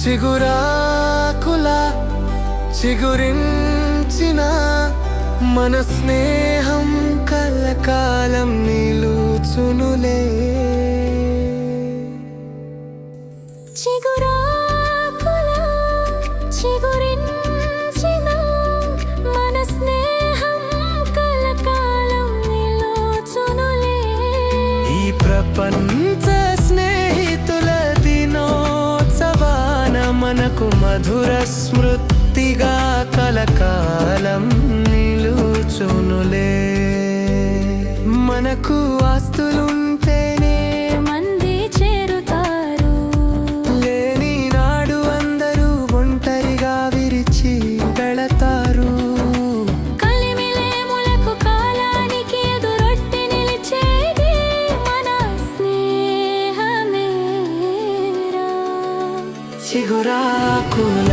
చిగురాకుల చిగురించిన మన స్నేహం కలకాలం నిలుచునులే. చిగురాకుల చిగురించిన మన స్నేహం కలకాలం నిలోచునులే. ఈ ప్రపంచ స్నేహితుల దినోత్సవాన మనకు మధుర స్మృతిగా కలకాలం మనకు ఆస్తులుంటేనే మంది చేరుతారు. లేని నాడు అందరూ ఒంటరిగా విరిచి వెళతారు. కలిమిలేములకు కాలానికి ఎదురొట్టి నిలిచేది మన స్నేహమేరా. చిగురాకుల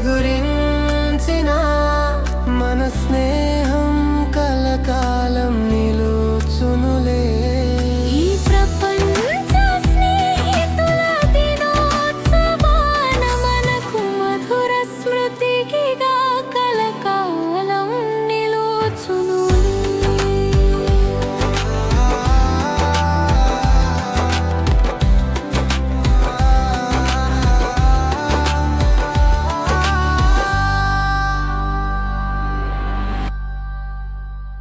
Good enough.